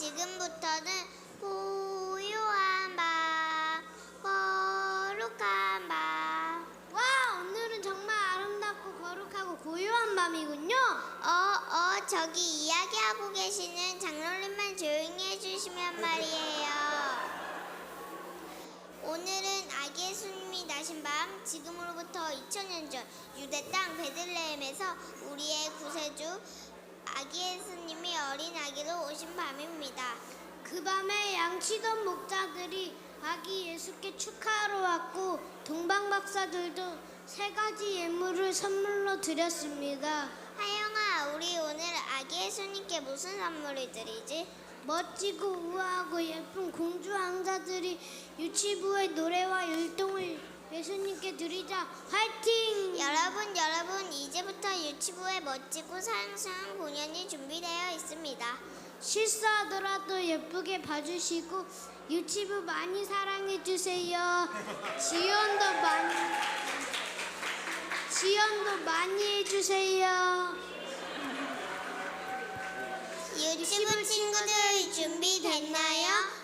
지금부터는 고요한 밤, 거룩한 밤. 와, 오늘은 정말 아름답고 거룩하고 고요한 밤이군요. 어, 어, 저기 이야기하고 계시는 장로님만 조용히 해주시면 말이에요. 오늘은 아기 예수님이 나신 밤, 지금으로부터 2000년 전 유대 땅 베들레헴에서 우리의 구세주 아기 예수님이 어린 아기로 오신 밤입니다. 그 밤에 양치던 목자들이 아기 예수께 축하하러 왔고 동방 박사들도 세 가지 예물을 선물로 드렸습니다. 하영아, 우리 오늘 아기 예수님께 무슨 선물을 드리지? 멋지고 우아하고 예쁜 공주 왕자들이 유치부의 노래와 율동을 예수님께 드리자 화이팅! 이제부터 유치부의 멋지고 상상한 공연이 준비되어 있습니다. 실수하더라도 예쁘게 봐주시고 유치부 많이 사랑해주세요. 지원도 많이 지원도 많이 해주세요. 유치부 친구들 준비됐나요?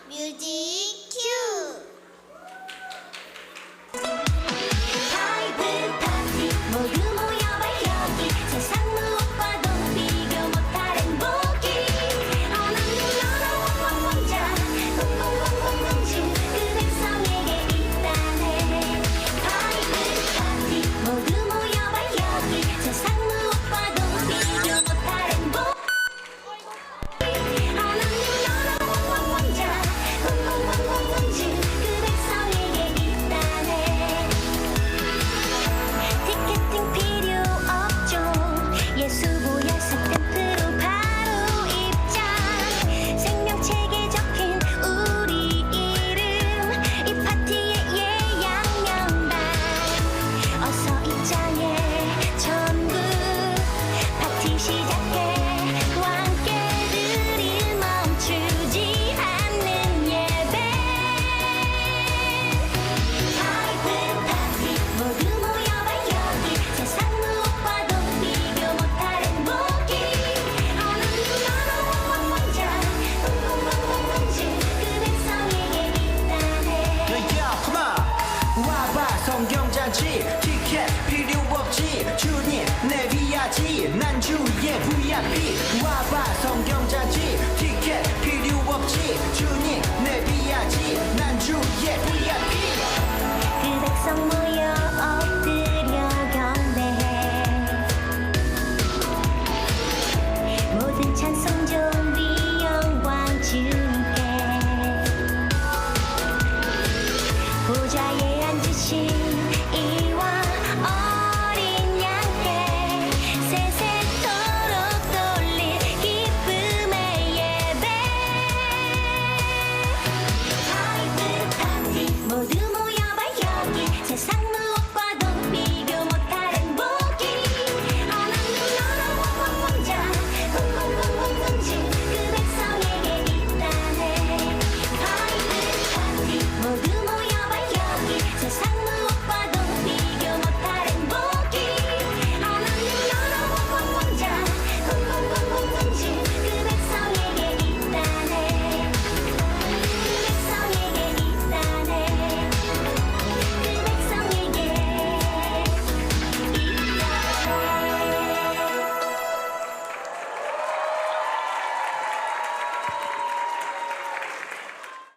성경잔치 티켓 필요 없지. 주님 내비야지. 난 주의 VIP. 와봐 성경잔치.